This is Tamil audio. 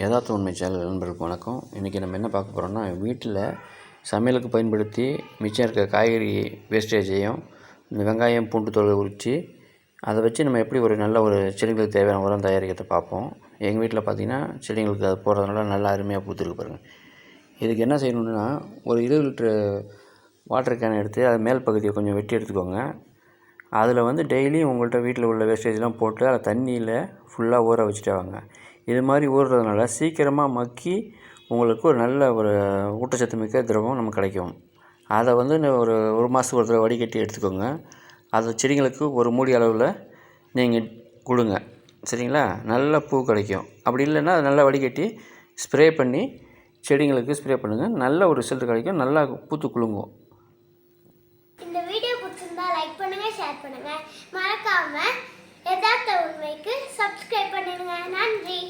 யதார்த்த உண்மை சேனல் நண்பர்களுக்கு வணக்கம். இன்றைக்கி நம்ம என்ன பார்க்க போகிறோம்னா வீட்டில் சமையலுக்கு பயன்படுத்தி மிச்சம் இருக்க காய்கறி வேஸ்டேஜையும் இந்த வெங்காயம் பூண்டு தோலை உரித்து அதை வச்சு நம்ம எப்படி ஒரு நல்ல ஒரு செடிகளுக்கு தேவையான உரம் தயாரிக்கிறத பார்ப்போம். எங்கள் வீட்டில் பார்த்தீங்கன்னா செடிங்களுக்கு அது போடுறதுனால நல்லா அருமையாக பூத்துருக்கு பாருங்கள் இதுக்கு என்ன செய்யணுன்னா ஒரு இருபது லிட்ரு வாட்டர் கேன் எடுத்து அது மேல் பகுதியை கொஞ்சம் வெட்டி எடுத்துக்கோங்க. அதில் வந்து டெய்லியும் உங்கள்கிட்ட வீட்டில் உள்ள வேஸ்டேஜ்லாம் போட்டு அதை தண்ணியில் ஃபுல்லாக ஊற வச்சுட்டே வாங்க. இது மாதிரி ஊறுறதுனால சீக்கிரமாக மக்கி உங்களுக்கு ஒரு நல்ல ஒரு ஊட்டச்சத்து மிக்க திரவம் நமக்கு கிடைக்கும். அதை வந்து ஒரு ஒரு மாதத்துக்கு ஒரு தடவை வடிகட்டி எடுத்துக்கோங்க. அது செடிங்களுக்கு ஒரு மூடி அளவில் நீங்கள் கொடுங்க. சரிங்களா? நல்ல பூ கிடைக்கும். அப்படி இல்லைன்னா அதை நல்லா வடிகட்டி ஸ்ப்ரே பண்ணி செடிங்களுக்கு ஸ்ப்ரே பண்ணுங்கள் நல்ல ஒரு ரிசல்ட் கிடைக்கும். நல்லா பூத்து குலுங்கும். இந்த வீடியோ பிடிச்சிருந்தா லைக் பண்ணுங்கள் ஷேர் பண்ணுங்கள் மறக்காமல் சப்ஸ்கிரைப் பண்ணிடுங்க. நன்றி.